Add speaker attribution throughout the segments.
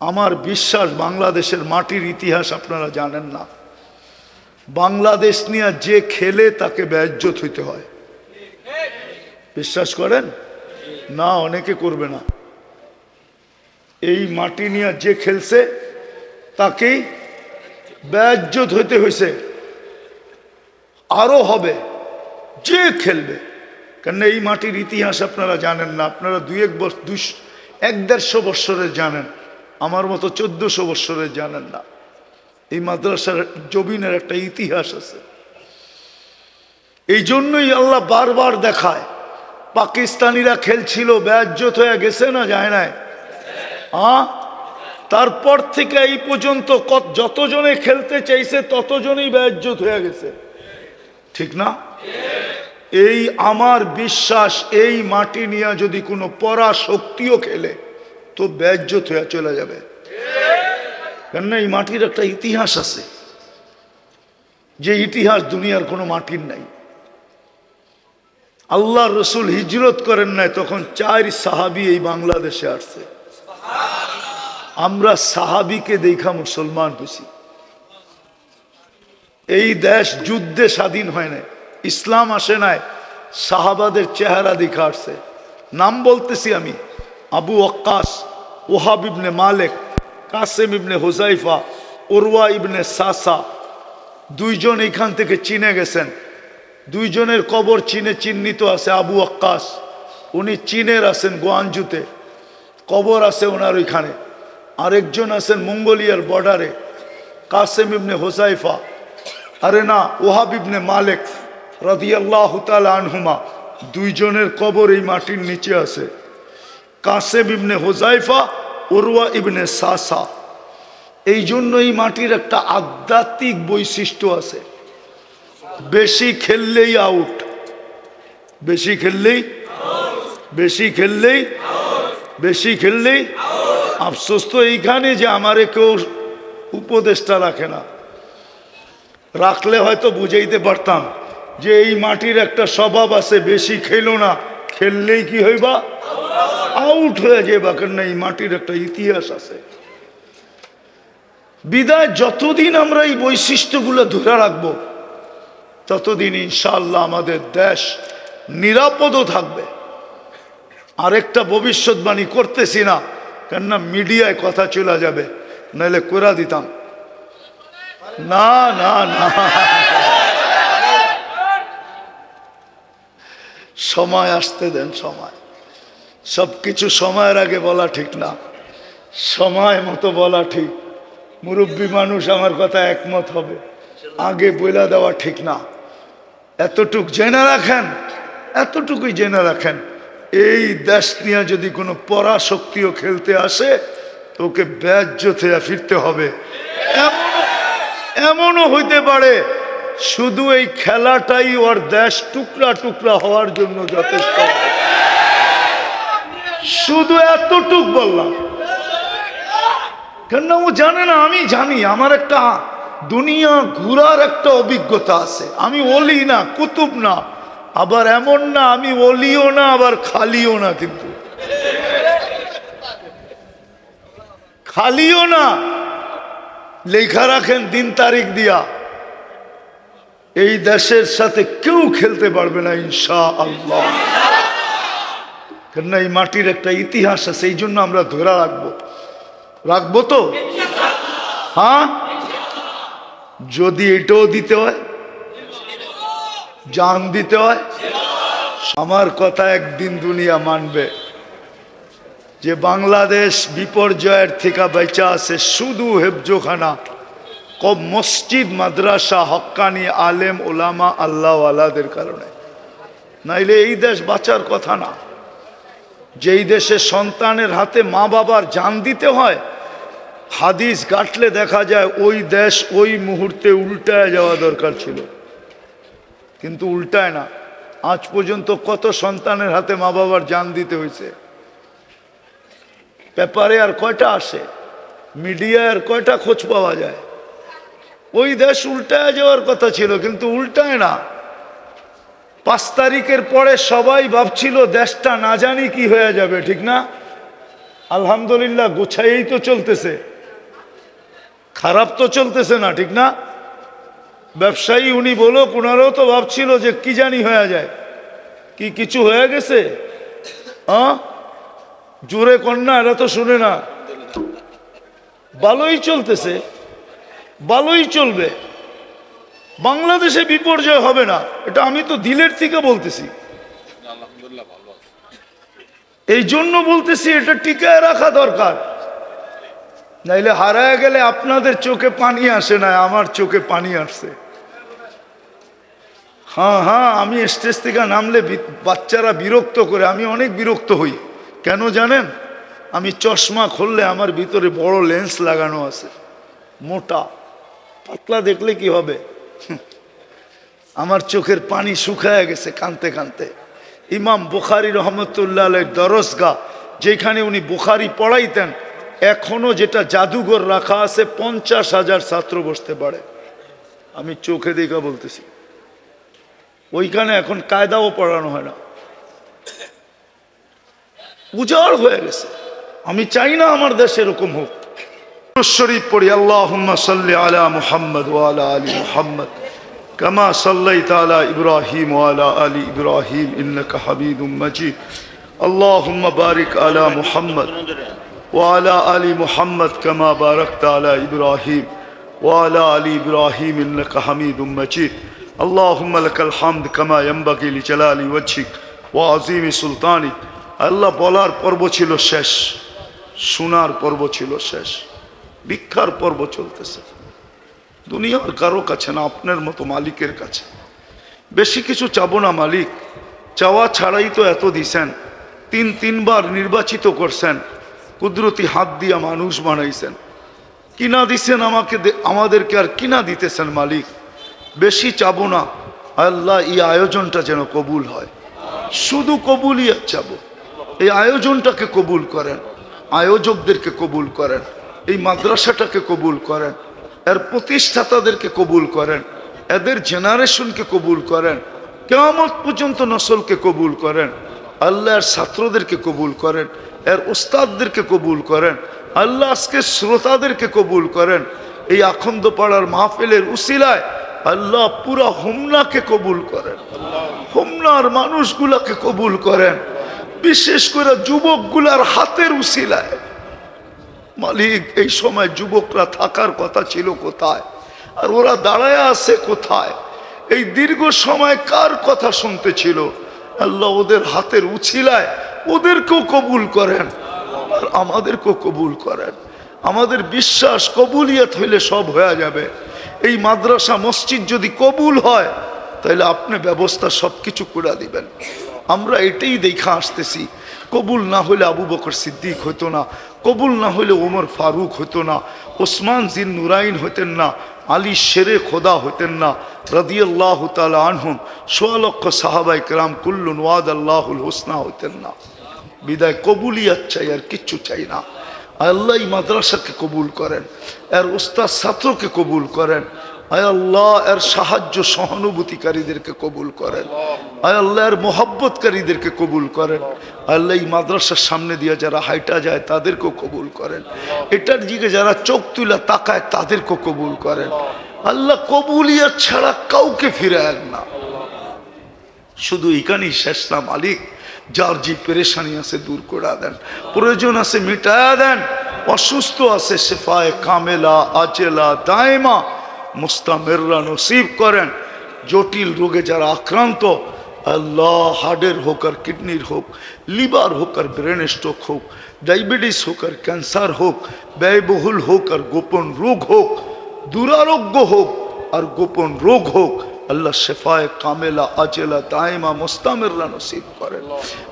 Speaker 1: আমার বিশ্বাস বাংলাদেশের মাটির ইতিহাস আপনারা জানেন না। বাংলাদেশ নিয়ে যে খেলে তাকে ব্যাজ্যত হইতে হয়। বিশ্বাস করেন? না, অনেকে করবে না। এই মাটি নিয়ে যে খেলছে, তাকেই ব্যাজ্যত হইতে হয়েছে আরও হবে, যে খেলবে। কেন এই মাটির ইতিহাস আপনারা জানেন না, আপনারা দুই এক বছর দুই এক দেড়শো বৎসরের জানেন। আমার মতো চোদ্দশো বৎসরে জানেন না। এই মাদ্রাসার জবিনের একটা ইতিহাস আছে। এই জন্যই আল্লাহ বারবার দেখায়, পাকিস্তানিরা খেলছিল ব্যাজ্যত হয়ে গেছে না যায় নাই? আ? তারপর থেকে এই পর্যন্ত কত, যতজনে খেলতে চাইছে, ততজনই ব্যাজ্যত হয়ে গেছে। ঠিক না? এই আমার বিশ্বাস, এই মাটি নিয়ে যদি কোনো পরা শক্তিও খেলে তো ব্যাজ্যত হয়ে চলে যাবে। কেননা এই মাটির একটা ইতিহাস আছে। যে ইতিহাস দুনিয়ার কোনো মাটির নাই। আল্লাহ রসুল হিজরত করেন নাই, তখন চার সাহাবি এই বাংলাদেশে আসছে। আমরা সাহাবিকে দেখা মুসলমান হয়েছি। এই দেশ যুদ্ধে স্বাধীন হয় না ইসলাম আসে নাই, সাহাবাদের চেহারা দেখা আসছে। নাম বলতেছি আমি, আবু আক্কাস ওহাব ইবনে মালেক, কাসেম ইবনে হুজাইফা ওরওয়া ইবনে সাসা, দুইজন এইখান থেকে চিনে গেছেন। দুইজনের কবর চীনে চিহ্নিত আছে আবু আক্কাস। উনি চীনের আছেন গোয়াঞ্জুতে কবর আছে ওনার ওইখানে। আরেকজন আছেন মঙ্গোলিয়ার বর্ডারে, কাসেম ইবনে হোসাইফা আরে না, ওহাব ইবনে মালেক রাদিয়াল্লাহ তাআলা আনহুমা, দুইজনের কবর এই মাটির নিচে আছে। কাসেম ইবনে হোজাইফা ওরওয়া ইবনে সাসা। এই জন্য এই মাটির একটা আধ্যাত্মিক বৈশিষ্ট্য আছে। বেশি খেললেই আউট। বেশি খেললেই বেশি খেললেই বেশি খেললেই। আফসোস তো এইখানে যে আমারে কেউ উপদেশটা রাখে না। রাখলে হয়তো বুঝাইতে পারতাম যে এই মাটির একটা স্বভাব আছে, বেশি খেলো না, খেললেই কি হইবা? আউট হয়ে যাবা কেন এই মাটির একটা ইতিহাস আছে। বিদায় যতদিন আমরা এই বৈশিষ্ট্যগুলো ধরে রাখব, ততদিন ইনশাল্লাহ আমাদের দেশ নিরাপদও থাকবে। আরেকটা ভবিষ্যৎবাণী করতেছি না, কেননা মিডিয়ায় কথা চলে যাবে, নাহলে করে দিতাম। না না না। সময় আসতে দেন, সময়। সব কিছু সময়ের আগে বলা ঠিক না। সময় মতো বলা ঠিক। মুরব্বী মানুষ আমার কথা একমত হবে। আগে বইলা দেওয়া ঠিক না। এতটুক জেনে রাখেন, এতটুকুই জেনে রাখেন। এই দেশ নিয়ে যদি কোনো পরাশক্তিও খেলতে আসে, তো ওকে ব্যাজ্য থেকে ফিরতে হবে। এমনও হইতে পারে, শুধু এই খেলাটাই ওর দেশ টুকরা টুকরা হওয়ার জন্য যথেষ্ট। শুধু এতটুক বললাম। কেন ও জানে না, আমি জানি, আমার একটা দুনিয়া ঘুরার একটা অভিজ্ঞতা আছে। আমি অলি না, কুতুব না, আবার এমন না, আমি অলিও না, আবার খালিও না কিন্তু। খালিও না। লেখা রাখেন দিন তারিখ দিয়া। এই দেশের সাথে কেউ খেলতে পারবে না ইনশা আল্লাহ কেননা এই মাটির একটা ইতিহাস আছে, এই জন্য আমরা ধরে রাখব। রাখব তো? হ্যাঁ? যদি এটাও দিতে হয়, জান দিতে হয়, আমার কথা একদিন দুনিয়া মানবে। যে বাংলাদেশ বিপর্যয়ের থেকে বেঁচা আছে শুধু হেফজোখানা, কব মসজিদ, মাদ্রাসা, হক্কানি, আলেম, ওলামা আল্লাহ আলাদের কারণে। নাইলে এই দেশ বাঁচার কথা না। যেই দেশে সন্তানের হাতে মা বাবার জান দিতে হয়, হাদিস গাঁটলে দেখা যায় ওই দেশ ওই মুহূর্তে উল্টায় যাওয়া দরকার ছিল। কিন্তু উল্টায় না। আজ পর্যন্ত কত সন্তানের হাতে মা বাবার জান দিতে হয়েছে। পেপারে আর কয়টা আসে? মিডিয়ায় আর কয়টা খোঁজ পাওয়া যায়? ওই দেশ উল্টায় যাওয়ার কথা ছিল, কিন্তু উল্টায় না। পাঁচ তারিখের পরে সবাই ভাবছিল দেশটা না জানি কি হয়ে যাবে, ঠিক না? আলহামদুলিল্লাহ গুছাইয়েই তো চলতেছে। খারাপ তো চলতেছে না, ঠিক না? ব্যবসায়ী উনি বলো ওনারও তো ভাবছিল যে কি জানি হয়ে যায়। কি কিছু হয়ে গেছে? জোরে কন্যা, এরা তো শুনে না। ভালোই চলতেছে। ভালোই চলবে। বাংলাদেশে বিপর্যয় হবে না। এটা আমি তো দিলের থেকে বলতেছি। এই জন্য বলতেছি এটা টিকায় রাখা দরকার। নাইলে হারায় গেলে আপনাদের চোখে পানি আসে না আমার চোখে পানি আসছে। হ্যাঁ হ্যাঁ আমি স্টেজ থেকে নামলে বাচ্চারা বিরক্ত করে আমি অনেক বিরক্ত হই। কেন জানেন? আমি চশমা খুললে আমার ভিতরে বড় লেন্স লাগানো আছে মোটা। পাতলা দেখলে কি হবে। আমার চোখের পানি শুকায় গেছে কানতে কানতে। ইমাম বুখারি রহমতুল্লাহ দরসগা, যেখানে উনি বুখারি পড়াইতেন, এখনও যেটা জাদুঘর রাখা আছে, পঞ্চাশ হাজার ছাত্র বসতে পারে। আমি চোখে দেখা বলতেছি, ওইখানে এখন কায়দাও পড়ানো হয় না। উজাড় হয়ে গেছে। আমি চাই না আমার দেশে এরকম হোক। শরীফ পড়ি আল্লাহ সাল্লি আলা মুহাম্মদ ওয়ালা আলী মুহাম্মদ كما صليت على إبراهيم وعلى آل إبراهيم إنك حميد مجيد اللهم بارك على محمد وعلى آل محمد كما باركت على إبراهيم وعلى آل إبراهيم إنك حميد مجيد اللهم لك الحمد كما ينبغي لجلال وجهك وعظيم سلطانك আল্লাহ বলার পর্ব ছিল শেষ শোনার পর্ব ছিল শেষ ভিক্ষার পর্ব চলতেছে। দুনিয়ার কারও কাছে না, আপনার মতো মালিকের কাছে। বেশি কিছু চাবো না মালিক। চাওয়া ছাড়াই তো এত দিছেন। তিন, তিনবার নির্বাচিত করছেন। কুদরতি হাত দিয়া মানুষ বানাইছেন। কিনা দিছেন আমাকে আমাদেরকে আর কিনা দিতেছেন মালিক? বেশি চাবো না। আল্লাহ, এই আয়োজনটা যেন কবুল হয়। শুধু কবুলই চাবো। এই আয়োজনটাকে কবুল করেন। আয়োজকদেরকে কবুল করেন। এই মাদ্রাসাটাকে কবুল করেন, এর প্রতিষ্ঠাতাদেরকে কবুল করেন, এদের জেনারেশনকে কবুল করেন কেমন পর্যন্ত নসলকে কবুল করেন, আল্লাহর ছাত্রদেরকে কবুল করেন, এর ওস্তাদদেরকে কবুল করেন, আল্লাহ আজকে শ্রোতাদেরকে কবুল করেন, এই আখন্দ পাড়ার মাহফিলের উসিলায় আল্লাহ পুরা হোমনাকে কবুল করেন, হোমনার মানুষগুলাকে কবুল করেন, বিশেষ করে যুবকগুলার হাতের উসিলায়। মালিক, এই সময় যুবকরা থাকার কথা ছিল কোথায়? আর ওরা দাঁড়ায় আছে কোথায়? এই দীর্ঘ সময় কার কথা শুনতে ছিল? আল্লাহ ওদের হাতের উছিলায় ওদেরকেও কবুল করেন আর আমাদেরকেও কবুল করেন। আমাদের বিশ্বাস কবুলিয়ত হইলে সব হয়ে যাবে। এই মাদ্রাসা, মসজিদ যদি কবুল হয় তাহলে আপনি ব্যবস্থা সব কিছু করে দিবেন। আমরা এটাই দেখা আসতেছি। কবুল না হলে আবু বকর সিদ্দিক হতো না, কবুল না হলে ওমর ফারুক হতো না, ওসমান জিন নুরাইন হতেন না, আলী শেরে খোদা হতেন না, রদিয়াল্লাহ তালা আনহুম, সোয়া লক্ষ সাহাবাই কেরাম কুল্লুন ওয়াদ আল্লাহুল হোসনা হতেন না। বিদায় কবুলিয়াত চাই, আর কিচ্ছু চাই না। আল্লাহ মাদ্রাসাকে কবুল করেন, আর উস্তাদ ছাত্রকে কবুল করেন আল্লাহ, এর সাহায্য সহানুভূতিকারীদেরকে কবুল করেন। আল্লাহ, এর মোহাব্বতকারীদেরকে কবুল করেন। আল্লাহ, এই মাদ্রাসার সামনে দিয়ে যারা হাইটা যায়, তাদেরকেও কবুল করেন। এটার দিকে যারা চোখ তুলা তাকায়, তাদেরকেও কবুল করেন। আল্লাহ কবুলিয়া ছাড়া কাউকে ফিরে না। শুধু এখানেই শেষ না, মালিক, যার যে পেরেশানি আছে দূর করে দেন। প্রয়োজন আছে মিটায়া দেন, অসুস্থ আছে সেফায় কামেলা, আচেলা, দায়মা মুস্তামেররা নসিব করেন। জটিল রোগে যারা আক্রান্ত, আল্লাহ হার্টের হোক আর কিডনির হোক, লিভার হোক আর ব্রেন স্ট্রোক হোক, ডায়াবেটিস হোক আর ক্যান্সার হোক, ব্যয়বহুল হোক আর গোপন রোগ হোক, দুরারোগ্য হোক আর গোপন রোগ হোক, আল্লাহ শেফায় কামেলা, আজেলা দায়মা মোস্তামেররা নসিব করেন।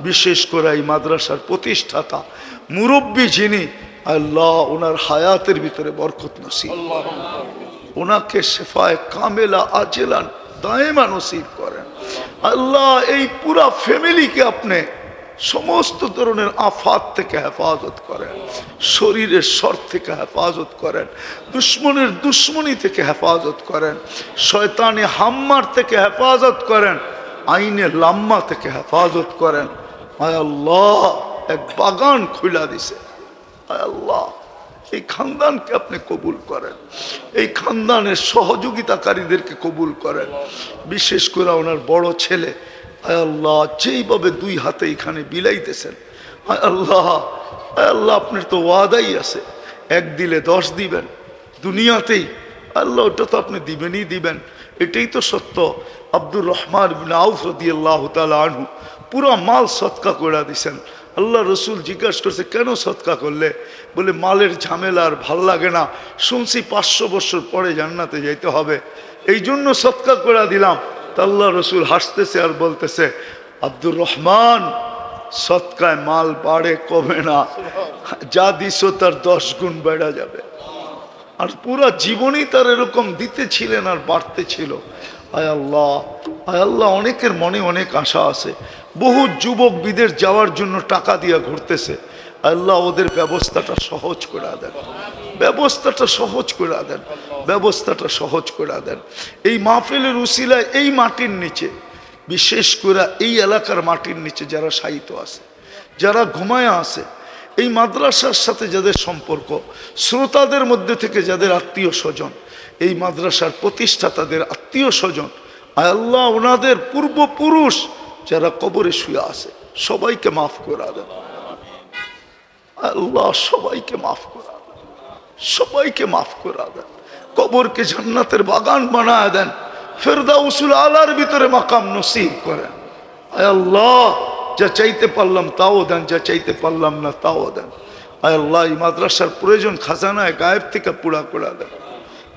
Speaker 1: বিশেষ করে এই মাদ্রাসার প্রতিষ্ঠাতা মুরব্বী যিনি, আল্লাহ ওনার হায়াতের ভিতরে বরকত নসিব। ওনাকে শেফায় কামেলা আজেলা দায়মা নসিব করেন। আল্লাহ এই পুরা ফ্যামিলিকে আপনি সমস্ত ধরনের আফাত থেকে হেফাজত করেন, শরীরের স্বর থেকে হেফাজত করেন, দুশ্মনের দুশ্মনী থেকে হেফাজত করেন, শয়তানে হাম্মার থেকে হেফাজত করেন, আইনে লাম্মা থেকে হেফাজত করেন। আয় আল্লাহ, এক বাগান খুলা দিছে। আয় আল্লাহ। এই খানদানকে আপনি কবুল করেন। এই খানদানের সহযোগিতাকারীদেরকে কবুল করেন। বিশেষ করে ওনার বড় ছেলে। আল্লাহ, যেইভাবে দুই হাতে এখানে বিলাইতেছেন। আল্লাহ আল্লাহ, আপনার তো ওয়াদাই আছে। এক দিলে দশ দিবেন। দুনিয়াতেই আল্লাহ, ওটা তো আপনি দিবেনই দিবেন। এটাই তো সত্য। আব্দুর রহমান আউফ রদি আল্লাহ আনহু পুরা মাল সৎকা করে দিছেন। আল্লাহ রসুল জিজ্ঞাসা করছে, কেন সৎকা করলে? বলে, মালের ঝামেলা আর ভালো লাগে না। শুনছি পাঁচশো বছর পরে জান্নাতে যাইতে হবে। এই জন্য সৎকা করে দিলাম। তা আল্লাহ রসুল হাসতেছে আর বলতেছে, আব্দুর রহমান, সৎকায় মাল বাড়ে কমে না। যা দিস তার দশ গুণ বেড়া যাবে। আর পুরা জীবনই তার এরকম দিতে ছিলেন আর বাড়তে ছিল। আয় আল্লাহ আয় আল্লাহ, অনেকের মনে অনেক আশা আছে। বহু যুবক বিদেশ যাওয়ার জন্য টাকা দিয়া ঘুরতেছে। আল্লাহ, ওদের ব্যবস্থাটা সহজ করে দেন। ব্যবস্থাটা সহজ করে দেন। ব্যবস্থাটা সহজ করে দেন। এই মাহফিলের উসিলায় এই মাটির নিচে, বিশেষ করে এই এলাকার মাটির নিচে যারা সাহিত্য আছে, যারা ঘুমায়া আছে এই মাদ্রাসার সাথে যাদের সম্পর্ক, শ্রোতাদের মধ্যে থেকে যাদের আত্মীয় স্বজন, এই মাদ্রাসার প্রতিষ্ঠাতাদের আত্মীয় স্বজন আল্লাহ ওনাদের পূর্বপুরুষ যারা কবরে শুয়ে আছে, সবাইকে মাফ করে দেন। আল্লাহ সবাইকে মাফ করা দেন। সবাইকে মাফ করা দেন। কবরকে জান্নাতের বাগান বানায় দেন। ফেরদা উসুল আলার ভিতরে মাকাম নসিব করেন। আয় আল্লাহ যা চাইতে পারলাম তাও দেন, যা চাইতে পারলাম না তাও দেন। আয় আল্লাহ, এই মাদ্রাসার প্রয়োজন খাজানায় গায়েব থেকে পুরা করে দেন।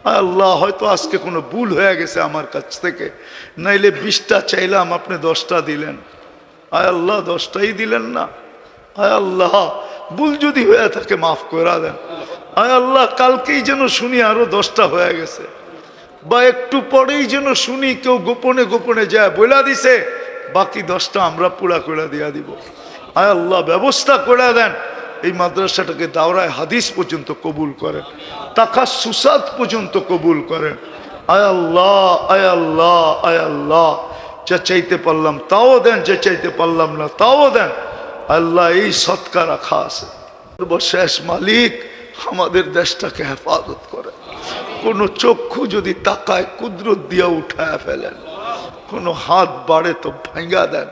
Speaker 1: আয় আল্লাহ, হয়তো আজকে কোনো ভুল হয়ে গেছে আমার কাছ থেকে। নাইলে বিশটা চাইলাম, আপনি দশটা দিলেন। আয় আল্লাহ, দশটাই দিলেন না। আয় আল্লাহ, ভুল যদি হয়ে থাকে মাফ করে দেন। আয় আল্লাহ, কালকেই যেন শুনি আরও দশটা হয়ে গেছে। বা একটু পরেই যেন শুনি, কেউ গোপনে গোপনে যায়, বইলা দিছে। বাকি দশটা আমরা পুরা করে দিয়া দিব। আয় আল্লাহ, ব্যবস্থা করে দেন। এই মাদ্রাসাটাকে দাওরায় হাদিস পর্যন্ত কবুল করেন। তাকা সুসাদ পর্যন্ত কবুল করেন। আয় আল্লাহ আয় আল্লাহ আয় আল্লাহ। যা চাইতে পারলাম তাও দেন, যা চাইতে পারলাম না তাও দেন। আল্লাহ, এই সৎকা রাখা আছে। সর্বশেষ মালিক আমাদের দেশটাকে হেফাজত করে। কোনো চক্ষু যদি তাকায়, কুদরত দিয়া উঠায় ফেলেন। কোনো হাত বাড়ে তো ভাঙ্গা দেন,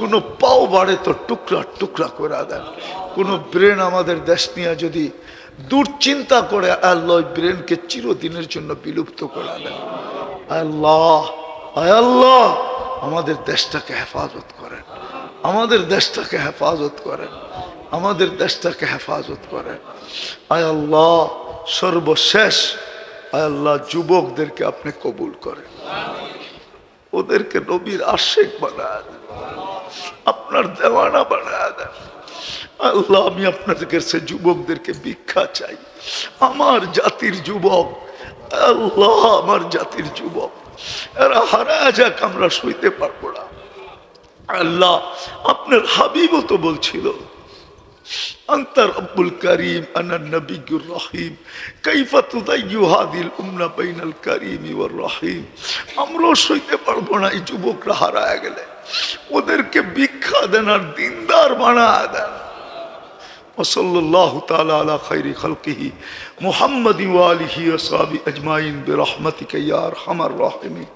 Speaker 1: কোনো পাও বাড়ে তো টুকরা টুকরা করে দেন। কোনো ব্রেন আমাদের দেশ নিয়ে যদি দুশ্চিন্তা করে, আল্লাহ ব্রেনকে চিরদিনের জন্য বিলুপ্ত করে দেন। আল্লাহ, আয় আল্লাহ, আমাদের দেশটাকে হেফাজত করেন। আমাদের দেশটাকে হেফাজত করেন। আমাদের দেশটাকে হেফাজত করেন। আয় আল্লাহ, সর্বশেষ, আয় আল্লাহ, যুবকদেরকে আপনি কবুল করেন। ওদেরকে নবীর আশেক বানায় আপনার দেওয়ানা বানায় দেন। আল্লাহ, আমি আপনাদের কাছে যুবকদেরকে ভিক্ষা চাই। আমার জাতির যুবক, আল্লাহ, আমার জাতির যুবক, এরা হারা যাক, আমরা সইতে পারব না। আল্লাহ, আপনার হাবিবও তো বলছিল أنت رب الكريم أنا النبي الرحيم كيف تضيع هذه الأمة بين الكريم والرحيم আমরাও সইতে পারবো না এই যুবকরা হারায় গেলে ওদেরকে ভিক্ষা দেন আর দিনদার বানায় দেন وصلى الله تعالى على خير خلقه محمد وآله وصحبه أجمعين برحمتك يا أرحم الراحمين